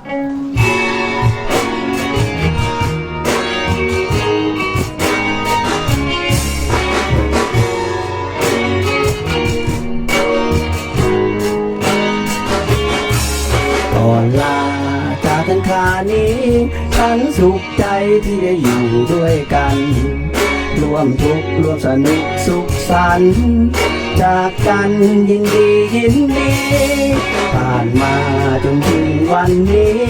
ก่อนลาจากกันคานี้ฉันสุขใจที่ได้อยู่ด้วยกัน ร่วมทุกข์ร่วมสนุกสุขสันต์จากกันยินดียินดี ผ่านมาจน วันนี้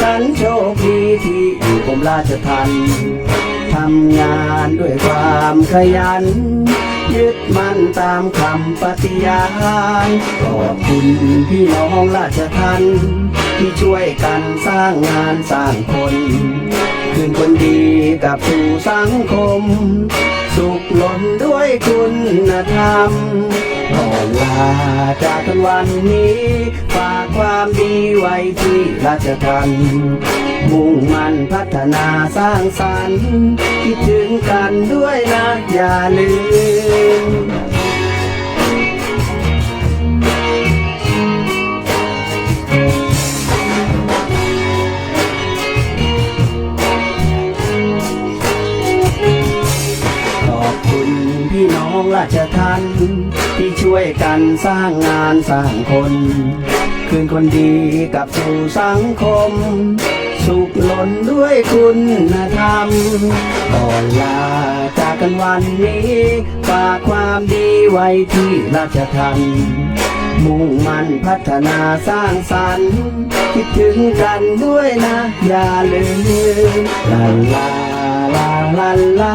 ฉันโชคดีที่อยู่กรมราชทัณฑ์ทำงานด้วยความขยัน ยึดมั่นตามคำปฏิญาณขอบคุณพี่น้องราชทัณฑ์ที่ช่วยกันสร้างงานสร้างคน คืนคนดีกับสู่สังคม ล้นด้วยคุณธรรมก่อนลาจากกันวันนี้ ฝากความดีไว้ที่ราชกันมุ่งมั่นพัฒนาสร้างสรรค์ คิดถึงกันด้วยนะอย่าลืม พี่น้องราชทันที่ช่วยกันสร้างงานสร้างคน คืนคนดีกับสู่สังคม สุขล้นด้วยคุณธรรมก่อนลาจากกันวันนี้ฝากความดีไว้ที่ราชทันมุ่งมั่นพัฒนาสร้างสรรค์คิดถึงกันด้วยนะ อย่าลืมลาลาลาลาลา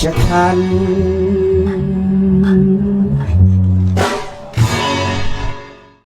ชะทัน